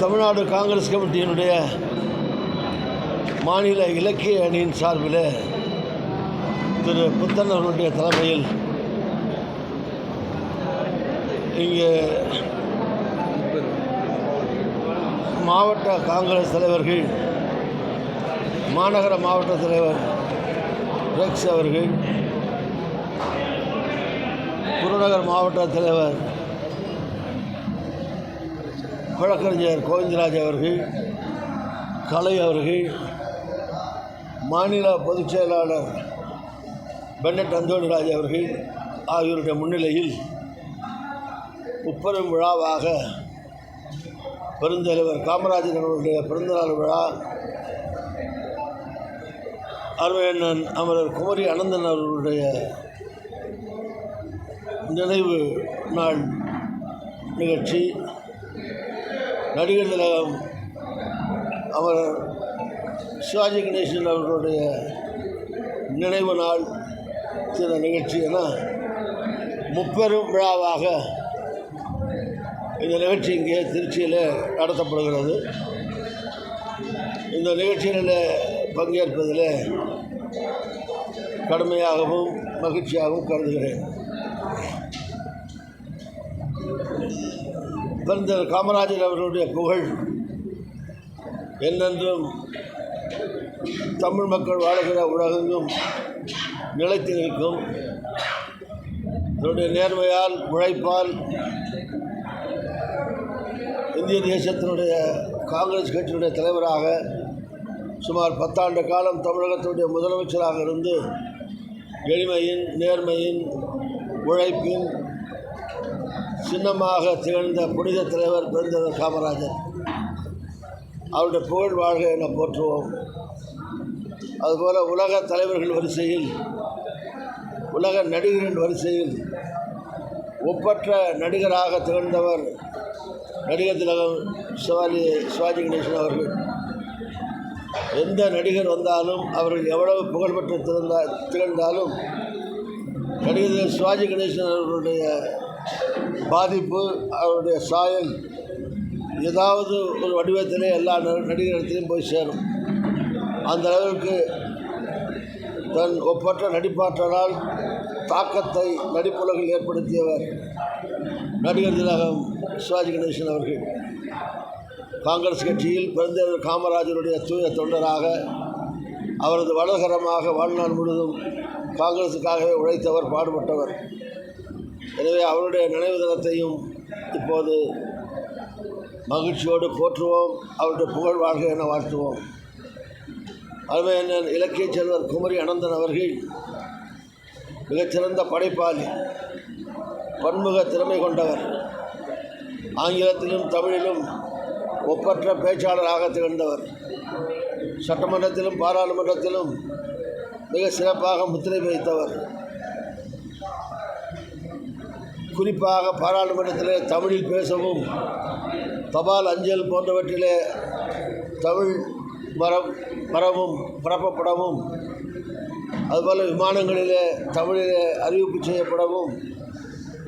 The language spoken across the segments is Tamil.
தமிழ்நாடு காங்கிரஸ் கமிட்டியினுடைய மாநில இலக்கிய அணியின் சார்பில் திரு புத்தன் அவர்களுடைய தலைமையில் இங்கே மாவட்ட காங்கிரஸ் தலைவர்கள் மாநகர மாவட்ட தலைவர் ரெக்ஸ் அவர்கள் புறநகர் மாவட்ட தலைவர் வழக்கறிஞர் கோவிந்தராஜ் அவர்கள் கலை அவர்கள் மாநில பொதுச் செயலாளர் பென்னட் அந்தோணிராஜ் அவர்கள் ஆகியோருடைய முன்னிலையில் முப்பெரும் விழாவாக பெருந்தலைவர் காமராஜர் அவர்களுடைய பிறந்தநாள் விழா அருமையண்ணன் அமரர் குமரி அனந்தன் அவர்களுடைய நினைவு நாள் நிகழ்ச்சி நடிகர் திலகம் சிவாஜி கணேசன் அவர்களுடைய நினைவு நாள் சில நிகழ்ச்சியெல்லாம் முப்பெரும் விழாவாக இந்த நிகழ்ச்சி இங்கே திருச்சியில் நடத்தப்படுகிறது. இந்த நிகழ்ச்சிகளில் பங்கேற்பதில் கடுமையாகவும் மகிழ்ச்சியாகவும் கருதுகிறேன். பிறந்த காமராஜர் அவர்களுடைய புகழ் என்னென்றும் தமிழ் மக்கள் வாழுகிற உலகெங்கும் நிலைத்து நிற்கும். தன்னுடைய நேர்மையால் உழைப்பால் இந்திய தேசத்தினுடைய காங்கிரஸ் கட்சியினுடைய தலைவராக சுமார் பத்தாண்டு காலம் தமிழகத்தினுடைய முதலமைச்சராக இருந்து எளிமையின் நேர்மையின் உழைப்பின் சின்னமாக திகழ்ந்த புனித தலைவர் பெருந்தவர் காமராஜர். அவருடைய புகழ் வாழ்க என போற்றுவோம். அதுபோல் உலக தலைவர்கள் வரிசையில் உலக நடிகர்கள் வரிசையில் ஒப்பற்ற நடிகராக திகழ்ந்தவர் நடிகர் திலகம் சிவாஜி சிவாஜி கணேசன் அவர்கள். எந்த நடிகர் வந்தாலும் அவர்கள் எவ்வளவு புகழ்பெற்று திறந்தா திகழ்ந்தாலும் நடிகர் சிவாஜி கணேசன் அவர்களுடைய பாதிப்பு அவருடைய சாயல் ஏதாவது ஒரு வடிவத்திலே எல்லா நடிகரிடத்திலையும் போய் சேரும். அந்த அளவிற்கு தன் ஒப்பற்ற நடிப்பாற்றலால் தாக்கத்தை நடிப்புலகில் ஏற்படுத்தியவர் நடிகர் திலகம் சிவாஜி கணேசன் அவர்கள். காங்கிரஸ் கட்சியில் பிறந்தவர் காமராஜருடைய தூய தொண்டராக அவரது வலகரமாக வாழ்நாள் முழுதும் காங்கிரஸுக்காகவே உழைத்தவர் பாடுபட்டவர். எனவே அவருடைய நினைவு தினத்தையும் இப்போது மகிழ்ச்சியோடு போற்றுவோம். அவருடைய புகழ் வாழ்க என வாழ்த்துவோம். அருமையண்ணன் இலக்கிய செல்வர் குமரி அனந்தன் அவர்கள் மிகச்சிறந்த படைப்பாளி பன்முக திறமை கொண்டவர். ஆங்கிலத்திலும் தமிழிலும் ஒப்பற்ற பேச்சாளராக திகழ்ந்தவர். சட்டமன்றத்திலும் பாராளுமன்றத்திலும் மிக சிறப்பாக முத்திரை வைத்தவர் குறிப்பாக பாராளுமன்றத்தில் தமிழில் பேசவும் தபால் அஞ்சல் போன்றவற்றிலே தமிழ் மரம் மரமும் பரப்பப்படவும் அதுபோல் விமானங்களிலே தமிழிலே அறிவிப்பு செய்யப்படவும்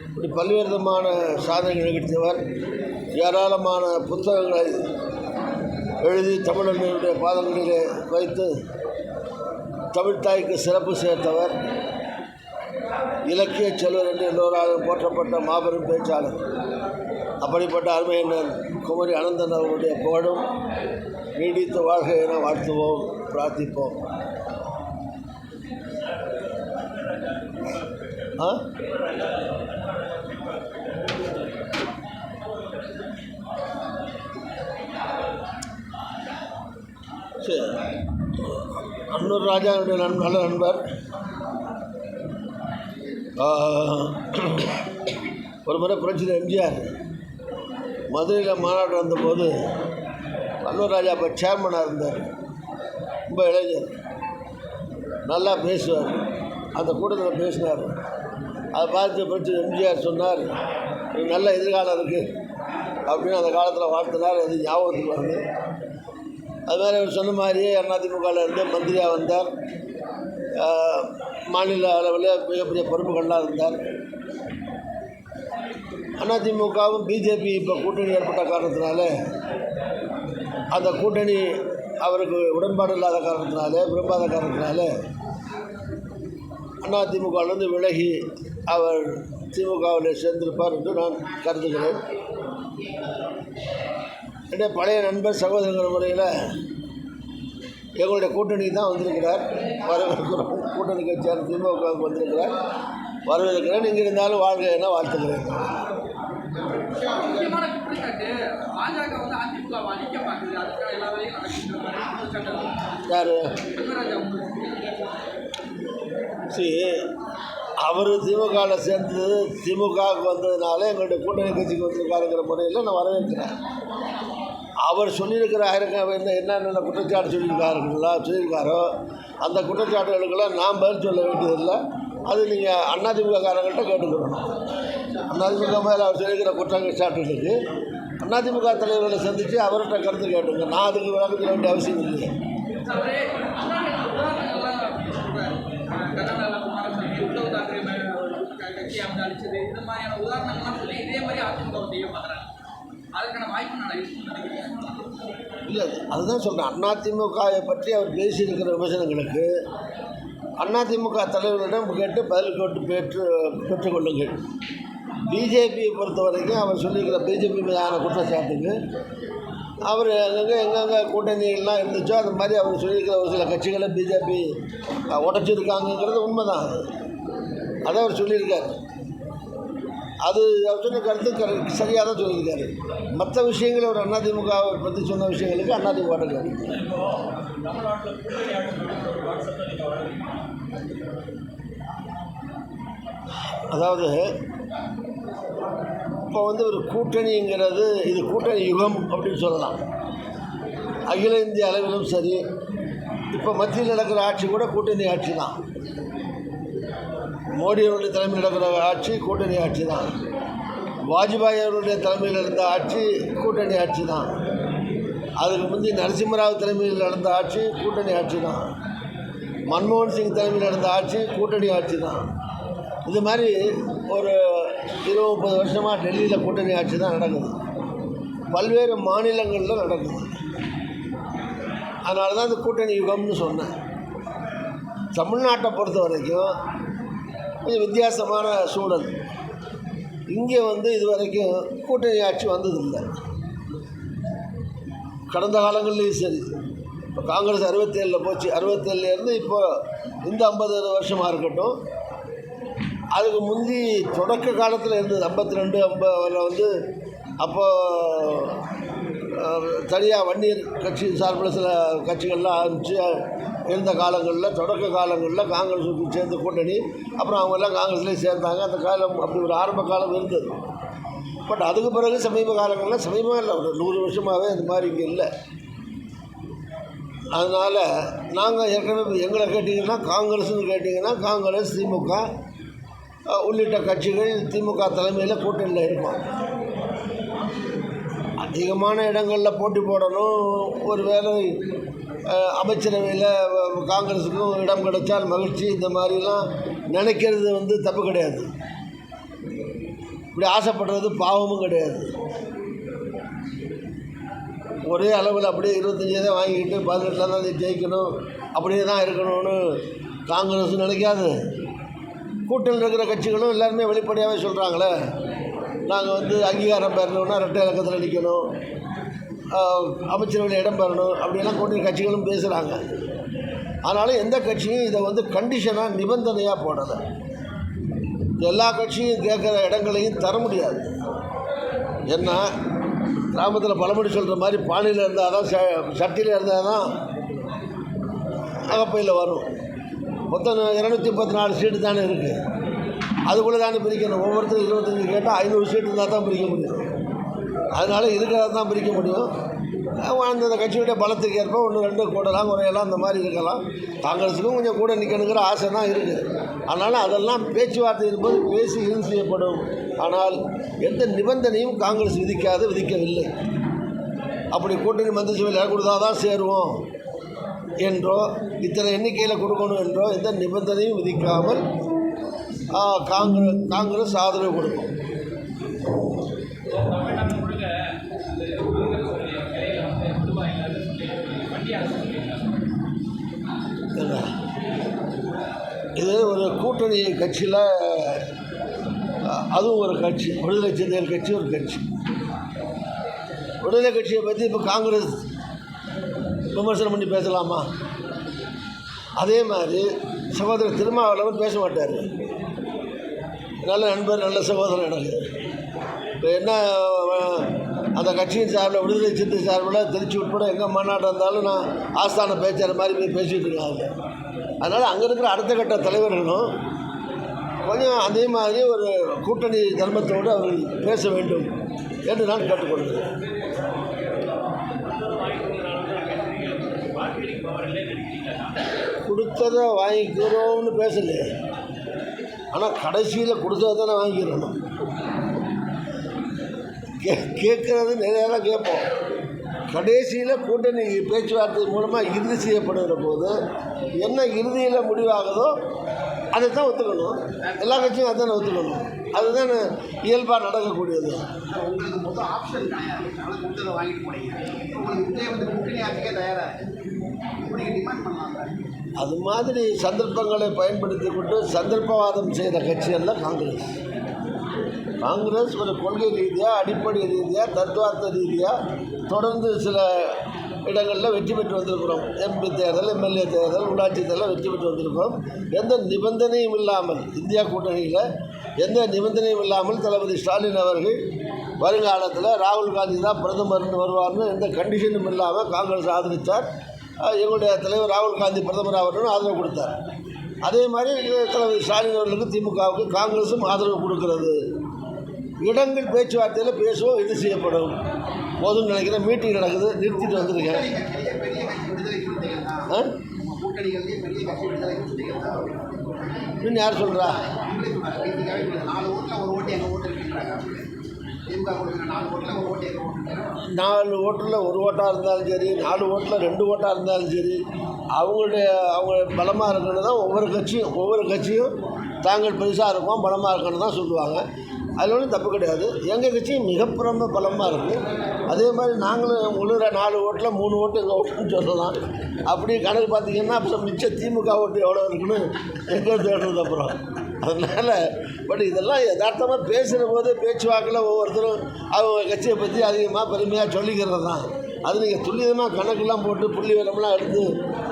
இப்படி பல்வேறு விதமான சாதனைகள் நிகழ்த்தியவர் ஏராளமான புத்தகங்களை எழுதி தமிழர்களுடைய பாதங்களிலே வைத்து தமிழ்தாய்க்கு சிறப்பு சேர்த்தவர். இலக்கிய செல்வர் என்று எல்லோராக போற்றப்பட்ட மாபெரும் பேச்சாளர். அப்படிப்பட்ட அருமையினர் குமரி அனந்தன் அவர்களுடைய புகழும் நீடித்த வாழ்க என வாழ்த்துவோம் பிரார்த்திப்போம். ஆ? சரி. அன்னூர் ராஜாவுடைய நண் நல்ல நண்பர். ஒரு முறை புரட்சியில் எம்ஜிஆர் மதுரையில் மாநாடு வந்தபோது அன்னூர் ராஜா அப்போ சேர்மனாக இருந்தார் ரொம்ப இளைஞர். நல்லா பேசுவார் அந்த கூட்டத்தில் பேசினார். அதை பார்த்து புரட்சி எம்ஜிஆர் சொன்னார் நல்ல எதிர்காலம் இருக்குது அப்படின்னு அந்த காலத்தில் வாழ்த்தினார் அது ஞாபகத்துக்கு வருது. அது மாதிரி அவர் சொன்ன மாதிரியே அதிமுகவில் இருந்து மந்திரியாக வந்தார். மாநில அளவில் மிகப்பெரிய பொறுப்புகள்லாம் இருந்தார். அதிமுகவும் பிஜேபி இப்போ கூட்டணி ஏற்பட்ட காரணத்தினால அந்த கூட்டணி அவருக்கு உடன்பாடு இல்லாத காரணத்தினால விரும்பாத காரணத்தினால அதிமுகவிலிருந்து விலகி அவர் திமுகவில் சேர்ந்திருப்பார் என்று நான் கருதுகிறேன். என்னுடைய பழைய நண்பர் சகோதரங்கிற முறையில் எங்களுடைய கூட்டணி தான் வந்திருக்கிறார். வரவேற்கிறோம். கூட்டணி கட்சியான திமுகவுக்கு வந்திருக்கிறார். வரவேற்கிறேன். இங்கே இருந்தாலும் வாழ்க என வாழ்த்துக்கிறேன் யார்? சி அவர் திமுகவில் சேர்ந்து திமுகவுக்கு வந்ததுனால எங்களுடைய கூட்டணி கட்சிக்கு வந்திருக்காருங்கிற முறையில் நான் வரவேற்கிறேன். அவர் சொல்லியிருக்கிற ஆயிரக்க என்ன என்னென்ன குற்றச்சாட்டு சொல்லியிருக்காருங்களா சொல்லியிருக்காரோ? அந்த குற்றச்சாட்டுகளுக்கெல்லாம் நான் பதில் சொல்ல வேண்டியதில்லை. அது நீங்கள் அதிமுககாரங்கள்ட்ட கேட்டுக்கிறோம் அதிமுக மேலே அவர் சொல்லியிருக்கிற குற்றச்சாட்டுகளுக்கு அதிமுக தலைவர்களை சந்தித்து அவர்கிட்ட கருத்து கேட்டுங்க. நான் அதுக்கு விளக்கத்தில் வேண்டிய அவசியம் இல்லை. கர்நாடகா வாய்ப்பு நான் இல்லை அதுதான் சொல்கிறேன் அதிமுகவை பற்றி அவர் பேசியிருக்கிற விமர்சனங்களுக்கு அதிமுக தலைவரிடம் கேட்டு பதில் கேட்டு பெற்று பெற்றுக்கொள்ளுங்கள். பிஜேபியை பொறுத்த வரைக்கும் அவர் சொல்லியிருக்கிற பிஜேபி மீதான குற்றச்சாட்டுக்கு அவர் எங்கெங்கே எங்கெங்கே கூட்டணிகள்லாம் இருந்துச்சோ அந்த மாதிரி அவர் சொல்லியிருக்கிற ஒரு சில கட்சிகளை பிஜேபி உடச்சிருக்காங்கங்கிறது உண்மைதான். அதை அவர் சொல்லியிருக்காரு. அது அவர் சொன்ன கருத்து கரு சரியாக தான் சொல்லியிருக்காரு. மற்ற விஷயங்களை அவர் அதிமுக பற்றி சொன்ன விஷயங்களுக்கு அதிமுக கேட்டு அதாவது இப்போ வந்து ஒரு கூட்டணிங்கிறது இது கூட்டணி யுகம் அப்படின்னு சொல்லலாம். அகில இந்திய அளவிலும் சரி இப்போ மத்தியில் நடக்கிற ஆட்சி கூட கூட்டணி ஆட்சி தான். மோடி அவருடைய தலைமையில் நடக்கிற ஆட்சி கூட்டணி ஆட்சி தான். வாஜ்பாய் அவருடைய தலைமையில் நடந்த ஆட்சி கூட்டணி ஆட்சி தான். அதுக்கு முந்தி நரசிம்மராவ் தலைமையில் நடந்த ஆட்சி கூட்டணி ஆட்சி தான். மன்மோகன் சிங் தலைமையில் நடந்த ஆட்சி கூட்டணி ஆட்சி தான். இது மாதிரி ஒரு இருபது முப்பது வருஷமாக டெல்லியில் கூட்டணி ஆட்சி தான் நடக்குது. பல்வேறு மாநிலங்களில் நடக்குது. அதனால தான் இந்த கூட்டணி யுகம்னு சொன்னேன். தமிழ்நாட்டை பொறுத்த வரைக்கும் இது வித்தியாசமான சூழல். இங்கே வந்து இது வரைக்கும் கூட்டணி ஆட்சி வந்ததில்லை. கடந்த காலங்கள்லேயும் சரி. இப்போ காங்கிரஸ் அறுபத்தேழில் போச்சு. அறுபத்தேழுலேருந்து இப்போ இந்த ஐம்பது வருஷமாக இருக்கட்டும். அதுக்கு முந்தி தொடக்க காலத்தில் இருந்தது ஐம்பத்தி ரெண்டு ஐம்பதில் வந்து அப்போது தனியாக வன்னியர் கட்சி சார்பில் சில கட்சிகள்லாம் ஆரம்பித்து இருந்த காலங்களில் தொடக்க காலங்களில் காங்கிரஸுக்கு சேர்ந்து கூட்டணி அப்புறம் அவங்கெல்லாம் காங்கிரஸ்லேயே சேர்ந்தாங்க. அந்த காலம் அப்படி ஒரு ஆரம்ப காலம் இருந்தது. பட் அதுக்கு பிறகு சமீப காலங்களில் சமீபம் இல்லை. ஒரு நூறு வருஷமாகவே அந்த மாதிரி இங்கே இல்லை. அதனால் நாங்கள் ஏற்கனவே எங்களை கேட்டிங்கன்னா காங்கிரஸ்னு கேட்டிங்கன்னா காங்கிரஸ் திமுக உள்ளிட்ட கட்சிகள் திமுக தலைமையில் கூட்டணியில் இருக்கும் அதிகமான இடங்களில் போட்டி போடணும். ஒரு வேளை அமைச்சரவையில் காங்கிரஸுக்கும் இடம் கிடைச்சால் மகிழ்ச்சி. இந்த மாதிரிலாம் நினைக்கிறது வந்து தப்பு கிடையாது. இப்படி ஆசைப்படுறது பாவமும் கிடையாது. ஒரே அளவில் அப்படியே இருபத்தஞ்சி தான் வாங்கிக்கிட்டு பதினெட்டில் தான் ஜெயிக்கணும். அப்படியே தான் இருக்கணும்னு காங்கிரஸ் நினைக்காது. கூட்டணியில் இருக்கிற கட்சிகளும் எல்லாருமே வெளிப்படையாகவே சொல்கிறாங்களே நாங்கள் வந்து அங்கீகாரம் பெறணும்னா ரெட்டை இலக்கத்தில் நிற்கணும். ஆஹ், அமைச்சரவையில் இடம் பெறணும். அப்படிலாம் கொண்டு கட்சிகளும் பேசுகிறாங்க அதனால் எந்த கட்சியும் இதை வந்து கண்டிஷனாக நிபந்தனையாக போடலை. எல்லா கட்சியும் கேட்குற இடங்களையும் தர முடியாது. ஏன்னா கிராமத்தில் பழமொழி சொல்கிற மாதிரி பானையில் இருந்தால் தான் சட்டியில் இருந்தால் தான் அகப்பையில் வரும். மொத்தம் இரநூத்தி முப்பத்தி நாலு சீட்டு தானே இருக்குது அதுக்குள்ளே தானே பிரிக்கணும். ஒவ்வொருத்தரும் இருபத்தஞ்சி கேட்டால் ஐநூறு சீட் இருந்தால் தான் பிரிக்க முடியும். அதனால் இருக்கிறத தான் பிரிக்க முடியும். அவங்க அந்தந்த கட்சியுடைய பலத்துக்கு ஏற்ப ஒன்று ரெண்டு கூடலாம் குறையலாம் அந்த மாதிரி இருக்கலாம். காங்கிரஸுக்கும் கொஞ்சம் கூட நிற்கணுங்கிற ஆசை தான் இருக்குது. அதனால் அதெல்லாம் பேச்சுவார்த்தை இருக்கும்போது பேசி இறுதி செய்யப்படும் ஆனால் எந்த நிபந்தனையும் காங்கிரஸ் விதிக்காது விதிக்கவில்லை. அப்படி கூட்டணி மந்திரிசபையில் கொடுத்தா தான் சேருவோம் என்றோ இத்தனை எண்ணிக்கையில் கொடுக்கணும் என்றோ எந்த நிபந்தனையும் விதிக்காமல் காங்கிரஸ் காங்கிரஸ் ஆதரவு கொடுக்கும். இது ஒரு கூட்டணி கட்சியில் அதுவும் ஒரு கட்சி விடுதலை சிறுத்தைகள் கட்சி ஒரு கட்சி. விடுதலை கட்சியை பற்றி இப்போ காங்கிரஸ் விமர்சனம் பண்ணி பேசலாமா? அதே மாதிரி சகோதரர் திருமாவளவன் பேச மாட்டார். நல்ல நண்பர் நல்ல சகோதரர் எனக்கு. இப்போ என்ன அந்த கட்சியின் சார்பில் விடுதலை சிறுத்தை சார்பில் திருச்சி உட்பட எங்கே மாநாட்டம் இருந்தாலும் நான் ஆஸ்தான பேச்சார் மாதிரி போய் பேசிகிட்டு இருக்காங்க. அதனால் அங்கே இருக்கிற அடுத்த கட்ட தலைவர்களும் கொஞ்சம் அதே மாதிரி ஒரு கூட்டணி தர்மத்தோடு அவர்கள் பேச வேண்டும் என்று நான் கேட்டுக்கொள்கிறேன். கொடுத்ததை வாங்கிக்கிறோம்னு பேசலையே. ஆனால் கடைசியில் கொடுத்தா தானே வாங்கிக்கிறணும் கே கேட்குறது நிறையா கேட்போம். கடைசியில் கூட்டணி பேச்சுவார்த்தை மூலமாக இறுதி செய்யப்படுகிற போது என்ன இறுதியில் முடிவாகுதோ அதை தான் ஒத்துக்கணும். எல்லா கட்சியும் அதானே ஒத்துக்கணும். அதுதான் இயல்பாக நடக்கக்கூடியது. உங்களுக்கு அது மாதிரி சந்தர்ப்பங்களை பயன்படுத்தி கொண்டு சந்தர்ப்பவாதம் செய்கிற கட்சியல்ல காங்கிரஸ். காங்கிரஸ் ஒரு கொள்கை ரீதியாக அடிப்படை ரீதியாக தத்துவார்த்த ரீதியாக தொடர்ந்து சில இடங்களில் வெற்றி பெற்று வந்திருக்கிறோம். எம்பி தேர்தல் எம்எல்ஏ தேர்தல் உள்ளாட்சி தேர்தல் வெற்றி பெற்று வந்திருக்கிறோம். எந்த நிபந்தனையும் இல்லாமல் இந்தியா கூட்டணியில் எந்த நிபந்தனையும் இல்லாமல் தளபதி ஸ்டாலின் அவர்கள் வருங்காலத்தில் ராகுல் காந்தி தான் பிரதமர்னு வருவார்னு எந்த கண்டிஷனும் இல்லாமல் காங்கிரஸ் ஆதரித்தார் எங்களுடைய தலைவர் ராகுல் காந்தி பிரதமர் அவர்களும் ஆதரவு கொடுத்தார். அதே மாதிரி தலைவர் ஸ்டாலின் அவர்களுக்கு திமுகவுக்கு காங்கிரஸும் ஆதரவு கொடுக்கிறது. இடங்கள் பேச்சுவார்த்தையில் பேசுவோம் இது செய்யப்படும். போதும் நினைக்கிறேன். மீட்டிங் நடக்குது நிறுத்திட்டு வந்திருக்கேன். இன்னும் யார் சொல்கிறா நாலு ஓட்டில் ஒரு ஓட்டாக இருந்தாலும் சரி நாலு ஓட்டில் ரெண்டு ஓட்டாக இருந்தாலும் சரி அவங்களுடைய அவங்க பலமாக இருக்கணும் தான் ஒவ்வொரு கட்சியும் ஒவ்வொரு கட்சியும் தாங்கள் பெருசாக இருக்கோம் பலமாக இருக்கணும் தான் சொல்லுவாங்க. அதில் ஒன்றும் தப்பு கிடையாது. எங்கள் கட்சியும் மிகப்புறம்ப பலமாக இருக்குது அதே மாதிரி நாங்களும் உழுற நாலு ஓட்டில் மூணு ஓட்டு எங்கள் ஓட்டுன்னு சொல்லலாம். அப்படி கணக்கு பார்த்தீங்கன்னா அப்புறம் மிச்ச திமுக ஓட்டு எவ்வளோ இருக்குன்னு எங்கே தேடுறது அப்புறம். அதனால் பட் இதெல்லாம் யதார்த்தமாக பேசுகிற போது பேச்சுவாக்கில் ஒவ்வொருத்தரும் அவங்க கட்சியை பற்றி அதிகமாக பெருமையாக சொல்லிக்கிறது தான் அது நீங்கள் துல்லியமாக கணக்கெல்லாம் போட்டு புள்ளி விவரம்லாம் எடுத்து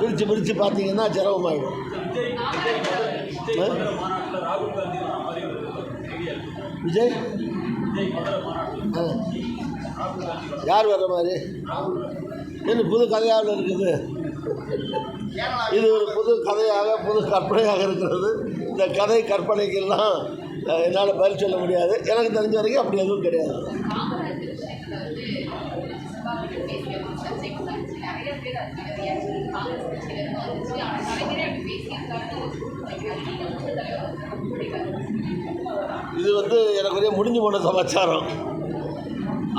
பிரித்து பிரித்து பார்த்தீங்கன்னா சிரமமாயிடும். விஜய்? யார் வர்ற மாதிரி? என்ன புது கதையாக இருக்குது? இது ஒரு புது கதையாக புது கற்பனையாக இருக்கிறது. இந்த கதை கற்பனைக்கெல்லாம் என்னால் பதில் சொல்ல முடியாது. எனக்கு தெரிஞ்ச வரைக்கும் அப்படி எதுவும் கிடையாது. இது வந்து எனக்குரிய முடிஞ்சு போன சமாச்சாரம்.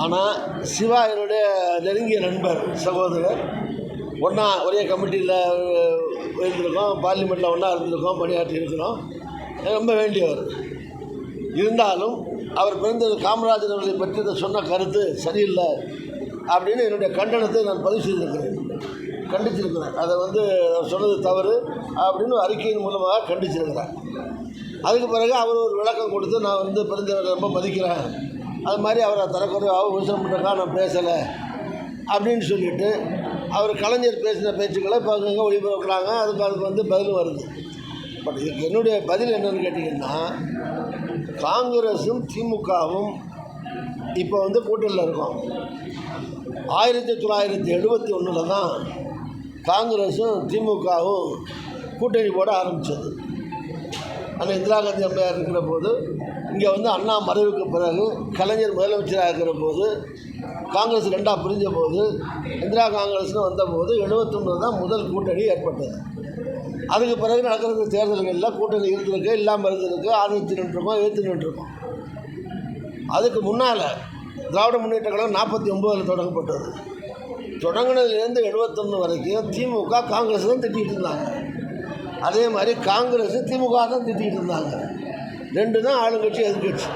ஆனால் சிவா என்னுடைய நெருங்கிய நண்பர் சகோதரர். ஒன்றா ஒரே கமிட்டியில் இருந்திருக்கோம் பார்லிமெண்ட்டில் ஒன்றா இருந்திருக்கோம் பணியாற்றி இருக்கிறோம். ரொம்ப வேண்டியவர். இருந்தாலும் அவர் பிறந்தது காமராஜர் அவர்களை பற்றி இதை சொன்ன கருத்து சரியில்லை அப்படின்னு என்னுடைய கண்டனத்தை நான் பதிவு செய்திருக்கிறேன். கண்டிச்சிருக்கிறேன். அதை வந்து அவர் சொன்னது தவறு அப்படின்னு அறிக்கையின் மூலமாக கண்டிச்சிருக்கிறேன். அதுக்கு பிறகு அவர் ஒரு விளக்கம் கொடுத்து நான் வந்து பிறந்தவரை ரொம்ப மதிக்கிறேன். அது மாதிரி அவரை தரக்குறைவாக விமர்சனம் பண்ணுறக்கா நான் பேசலை அப்படின்னு சொல்லிட்டு அவர் கலைஞர் பேசின பேச்சுக்களை இப்போ அங்கங்கே ஒளிபரப்புறாங்க. அதுக்கு அதுக்கு வந்து பதில் வருது. பட் இதுக்கு என்னுடைய பதில் என்னன்னு கேட்டிங்கன்னா காங்கிரஸும் திமுகவும் இப்போ வந்து கூட்டணியில் இருக்கோம். ஆயிரத்தி தொள்ளாயிரத்தி எழுபத்தி ஒன்றில் தான் காங்கிரஸும் திமுகவும் கூட்டணி போட ஆரம்பித்தது அந்த இந்திரா காந்தி அம்மையார் இருக்கிற போது இங்கே வந்து அண்ணா மறைவுக்கு பிறகு கலைஞர் முதலமைச்சராக இருக்கிற போது காங்கிரஸ் ரெண்டாக பிரிஞ்ச போது இந்திரா காங்கிரஸ்னு வந்தபோது எழுபத்தொன்று தான் முதல் கூட்டணி ஏற்பட்டது. அதுக்கு பிறகு நடக்கிற தேர்தல்களில் கூட்டணி இருந்திருக்கு இல்லாமல் இருந்திருக்கு ஆதரித்து நின்றுருக்கோம் எதிர்த்து நின்றுருக்கோம். அதுக்கு முன்னால் திராவிட முன்னேற்ற கழகம் நாற்பத்தி ஒம்போதில் தொடங்கப்பட்டது. தொடங்கினதுலேருந்து எழுபத்தொன்று வரைக்கும் திமுக காங்கிரஸ் தான் திட்டிகிட்டு இருந்தாங்க. அதே மாதிரி காங்கிரஸ் திமுக தான் திட்டிகிட்டு இருந்தாங்க. ரெண்டு தான் ஆளுங்கட்சி எதிர்கட்சி.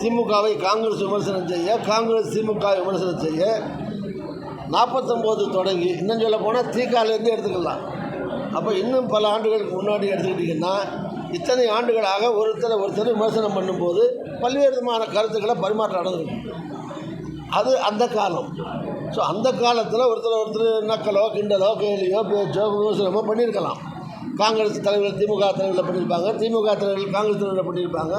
திமுகவை காங்கிரஸ் விமர்சனம் செய்ய காங்கிரஸ் திமுக விமர்சனம் செய்ய நாற்பத்தொம்போது தொடங்கி இன்னும் சொல்ல போனால் தீக்காலேருந்து எடுத்துக்கலாம். அப்போ இன்னும் பல ஆண்டுகளுக்கு முன்னாடி எடுத்துக்கிட்டிங்கன்னா இத்தனை ஆண்டுகளாக ஒருத்தரை ஒருத்தர் விமர்சனம் பண்ணும்போது பல்வேறு விதமான கருத்துக்களை பரிமாற்றம் நடந்திருக்கு. அது அந்த காலம். ஸோ அந்த காலத்தில் ஒருத்தர் ஒருத்தர் நக்கலோ கிண்டலோ கேலியோ பேச்சோ விமர்சனமோ பண்ணியிருக்கலாம். காங்கிரஸ் தலைவர் திமுக தலைவரில் பண்ணியிருப்பாங்க திமுக தலைவர்கள் காங்கிரஸ் தலைவரில் பண்ணியிருப்பாங்க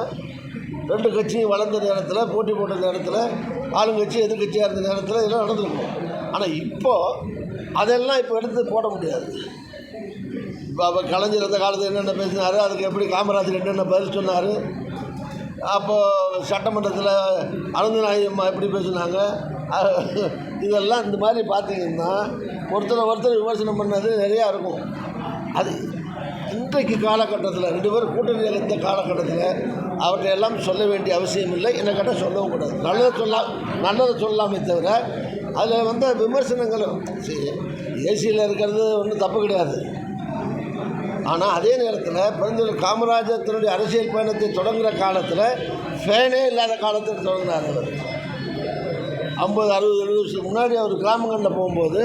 ரெண்டு கட்சியும் வளர்ந்த நேரத்தில் போட்டி போட்ட நேரத்தில் ஆளுங்கட்சி எதிர்கட்சியாக இருந்த நேரத்தில் இதெல்லாம் நடந்திருக்கும். ஆனால் இப்போது அதெல்லாம் இப்போ எடுத்து போட முடியாது. இப்போ அப்போ கலைஞர் அந்த காலத்தில் என்னென்ன பேசினார்? அதுக்கு எப்படி காமராஜர் என்னென்ன பதில் சொன்னார்? அப்போது சட்டமன்றத்தில் அனந்தநாயகி அம்மா எப்படி பேசினாங்க? இதெல்லாம் இந்த மாதிரி பார்த்தீங்கன்னா ஒருத்தரை ஒருத்தர் விமர்சனம் பண்ணது நிறையா இருக்கும். அது இன்றைக்கு காலகட்டத்தில் ரெண்டு பேரும் கூட்டணி இருந்த காலகட்டத்தில் அவற்றை எல்லாம் சொல்ல வேண்டிய அவசியம் இல்லை. என்னை கேட்டால் சொல்லவும் கூடாது. நல்லதை சொல்ல நல்லதை சொல்லலாமே தவிர அதில் வந்து சரி ஏசியில் இருக்கிறது ஒன்றும் தப்பு கிடையாது. ஆனால் அதே நேரத்தில் பெருந்தலைவர் காமராஜர் தன்னுடைய அரசியல் பயணத்தை தொடங்குகிற காலத்தில் ஃபேனே இல்லாத காலத்தில் தொடங்கினார் அவர். ஐம்பது அறுபது எழுபது வருஷத்துக்கு முன்னாடி அவர் கிராமங்களில் போகும்போது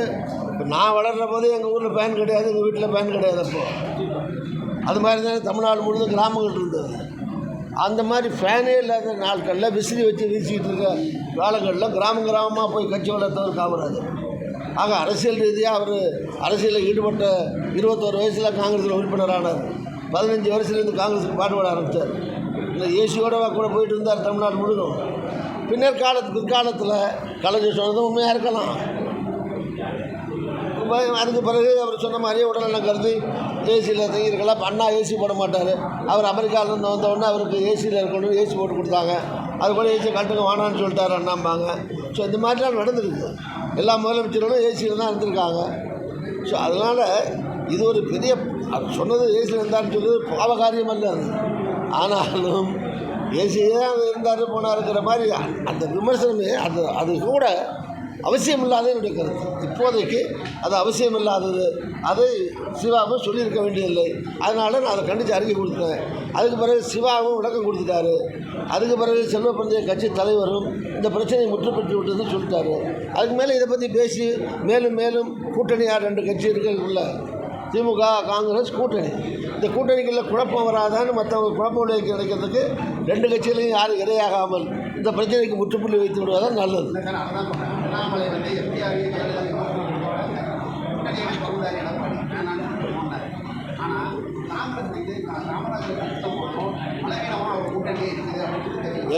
இப்போ நான் வளர்கிற போது எங்கள் ஊரில் ஃபேன் கிடையாது எங்கள் வீட்டில் ஃபேன் கிடையாது அப்போ. அது மாதிரி தான் தமிழ்நாடு முழுவதும் கிராமங்கள் இருந்தது. அந்த மாதிரி ஃபேனே இல்லாத நாட்களில் விசிறி வச்சு வீசிக்கிட்டு இருக்க காலங்களில் கிராமம் கிராமமாக போய் கட்சி வளர்த்தவர் காமராஜர். ஆக அரசியல் ரீதியாக அவர் அரசியலில் ஈடுபட்ட இருபத்தோரு வயசில் காங்கிரஸில் உறுப்பினரானார் பதினஞ்சு வயசுலேருந்து காங்கிரஸுக்கு பாடுபட ஆரம்பித்தார் இல்லை ஏசியோட கூட போயிட்டு இருந்தார் தமிழ்நாடு முழுதும் பின்னர் காலத்து பிற்காலத்தில் கலைஞர் சொன்னதும் உண்மையாக இருக்கலாம். அதுக்கு பிறகு அவர் சொன்ன மாதிரியே உடனே கருதி ஏசியில் தங்கியிருக்கலாம் இப்போ அண்ணா ஏசி போட மாட்டார். அவர் அமெரிக்காவிலேருந்து வந்த உடனே அவருக்கு ஏசியில் இருக்கணும் ஏசி போட்டு கொடுத்தாங்க. அது கூட ஏசி கட்டுங்க வேணான்னு சொல்லிட்டார் அண்ணாம்பாங்க. ஸோ இந்த மாதிரிலாம் நடந்திருக்கு. எல்லா முதலமைச்சர்களும் ஏசியில் தான் இருந்திருக்காங்க. ஸோ அதனால் இது ஒரு பெரிய அவர் சொன்னது ஏசியில் இருந்தான்னு சொல்லி பாவகாரியம் அல்ல அது. ஆனாலும் ஏசியே தான் இருந்தார் போனாருங்கிற மாதிரி அந்த விமர்சனமே அது அது கூட அவசியம் இல்லாத என்னுடைய கருத்து. இப்போதைக்கு அது அவசியம் இல்லாதது அதை சிவாவும் சொல்லியிருக்க வேண்டியதில்லை. அதனால் நான் அதை கண்டித்து அறிக்கை கொடுத்தேன் அதுக்கு பிறகு சிவாவும் விளக்கம் கொடுத்துட்டாரு. அதுக்கு பிறகு செல்வ பந்தய கட்சி தலைவரும் இந்த பிரச்சனையை முற்றுப்பெற்று விட்டதுன்னு சொல்லிட்டாரு. அதுக்கு மேலே இதை பற்றி பேசி மேலும் மேலும் கூட்டணியாக ரெண்டு கட்சி இருக்கிறதுக்குள்ள திமுக காங்கிரஸ் கூட்டணி. இந்த கூட்டணிகளில் குழப்பம் வராதான்னு மற்றவங்க குழப்பம் விளைவிக்க கிடைக்கிறதுக்கு ரெண்டு கட்சிகளையும் யாரும் இரையாகாமல் இந்த பிரச்சனைக்கு முற்றுப்புள்ளி வைத்து விடுவதால் நல்லது.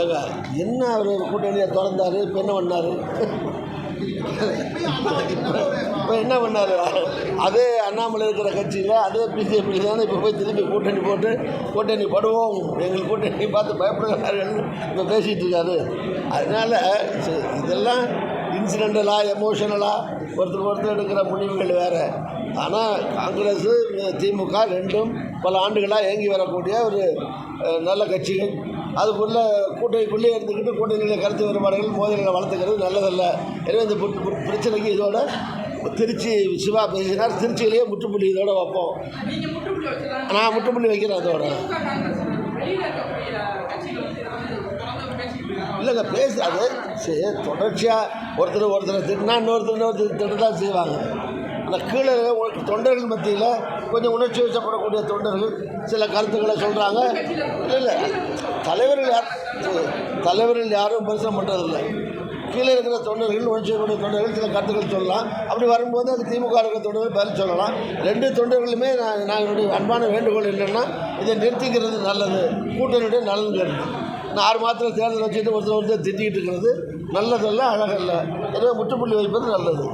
இல்லை ஏங்க என்ன அவர் கூட்டணியை திறந்தார் இப்போ என்ன பண்ணார்? இப்போ என்ன பண்ணார்? அதே அண்ணாமலை இருக்கிற கட்சியில் அதே பிஜேபி தானே இப்போ போய் திருப்பி கூட்டணி போட்டு கூட்டணி படுவோம். எங்கள் கூட்டணி பார்த்து பயப்படுகிறார்கள் இப்போ பேசிகிட்டு இருக்காரு. அதனால் இதெல்லாம் இன்சிடெண்டலாக எமோஷனலாக ஒருத்தர் ஒருத்தர் எடுக்கிற முடிவுகள் வேறு. ஆனால் காங்கிரஸ் திமுக ரெண்டும் பல ஆண்டுகளாக இயங்கி வரக்கூடிய ஒரு நல்ல கட்சிகள். அதுக்குள்ள கூட்டணிக்குள்ளே இருந்துக்கிட்டு கூட்டணியில் கருத்து வேறுபாடுகள் மோதல்களை வளர்த்துக்கிறது நல்லதல்ல. எனவே இந்த புட்- புட் பிரச்சனைக்கு இதோட திருச்சி சிவா பேசினார். திருச்சியிலேயே முற்றுப்புள்ளி இதோட வைப்போம். நான் முற்றுப்புள்ளி வைக்கிறேன் அதோட. இல்லைங்க பேசு அது சரி தொடர்ச்சியாக ஒருத்தர் ஒருத்தரை திட்டினா இன்னொருத்தர் இன்னொருத்தர் திட்டு தான் செய்வாங்க. ஆனால் கீழே ஒரு தொண்டர்கள் மத்தியில் கொஞ்சம் உணர்ச்சி வசப்படக்கூடிய தொண்டர்கள் சில கருத்துக்களை சொல்கிறாங்க இல்லை இல்லை தலைவர்கள் யார்? தலைவர்கள் யாரும் பரிசனம் பண்ணுறதில்லை கீழே இருக்கிற தொண்டர்கள் உணர்ச்சியக்கூடிய தொண்டர்கள் சில கருத்துக்கள் சொல்லலாம். அப்படி வரும்போது அது திமுக இருக்கிற தொண்டர்கள் பதில் சொல்லலாம். ரெண்டு தொண்டர்களுமே நான் நான் என்னுடைய அன்பான வேண்டுகோள் என்னென்னா இதை நிறுத்திக்கிறது நல்லது கூட்டணியுடைய நலன் கருது. நான் ஆறு மாதத்தில் தேர்தல் வச்சுட்டு ஒருத்தர் ஒருத்தர் திட்டிகிட்டு இருக்கிறது நல்லதல்ல அழகல்ல. எனவே முற்றுப்புள்ளி வைப்பது நல்லது.